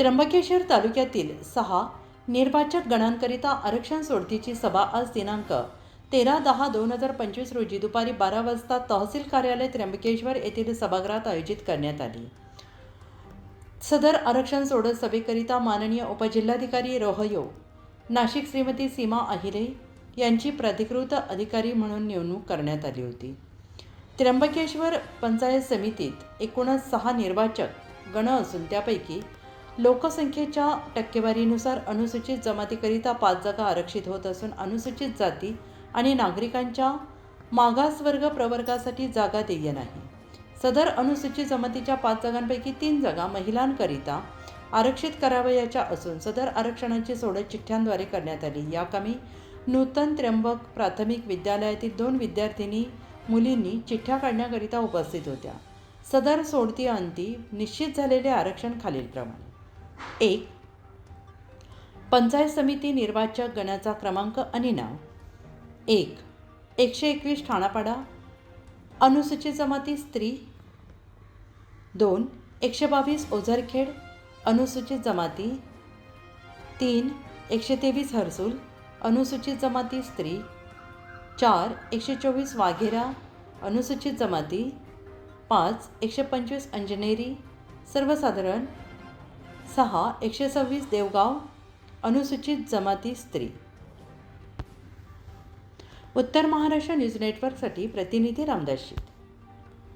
त्र्यंबकेश्वर तालुक्यातील सहा निर्वाचक गणांकरिता आरक्षण सोडतीची सभा आज दिनांक तेरा दहा दोन हजार पंचवीस रोजी दुपारी बारा वाजता तहसील कार्यालय त्र्यंबकेश्वर येथील सभागृहात आयोजित करण्यात आली. सदर आरक्षण सोडत सभेकरिता माननीय उपजिल्हाधिकारी रोहयो नाशिक श्रीमती सीमा अहिरे यांची प्राधिकृत अधिकारी म्हणून नेमणूक करण्यात आली होती. त्र्यंबकेश्वर पंचायत समितीत एकूणच सहा निर्वाचक गण असून त्यापैकी लोकसंख्येच्या टक्केवारीनुसार अनुसूचित जमातीकरिता पाच जागा आरक्षित होत असून अनुसूचित जाती आणि नागरिकांच्या मागासवर्ग प्रवर्गासाठी जागा देय नाही. सदर अनुसूचित जमातीच्या पाच जागांपैकी तीन जागा महिलांकरिता आरक्षित करावयाच्या असून सदर आरक्षणाची सोडत चिठ्ठ्यांद्वारे करण्यात आली. या कामी नूतन त्र्यंबक प्राथमिक विद्यालयातील दोन विद्यार्थिनी मुलींनी चिठ्ठ्या काढण्याकरिता उपस्थित होत्या. सदर सोडती अंती निश्चित झालेले आरक्षण खालीलप्रमाणे. एक. पंचायत समिती निर्वाचक गणाचा क्रमांक आणि नाव. एक. एकशे एकवीस ठाणापाडा. अनुसूचित जमाती स्त्री. दोन. एकशे बावीस ओझरखेड. अनुसूचित जमाती. तीन. एकशे तेवीस हर्सूल. अनुसूचित जमाती स्त्री. चार. एकशे चोवीस वाघेरा. अनुसूचित जमाती. पाच. एकशे पंचवीस अंजनेरी. सर्वसाधारण सहा एकशे सव्वीस देवगाव अनुसूचित जमाती स्त्री. उत्तर महाराष्ट्र न्यूज नेटवर्कसाठी प्रतिनिधी रामदास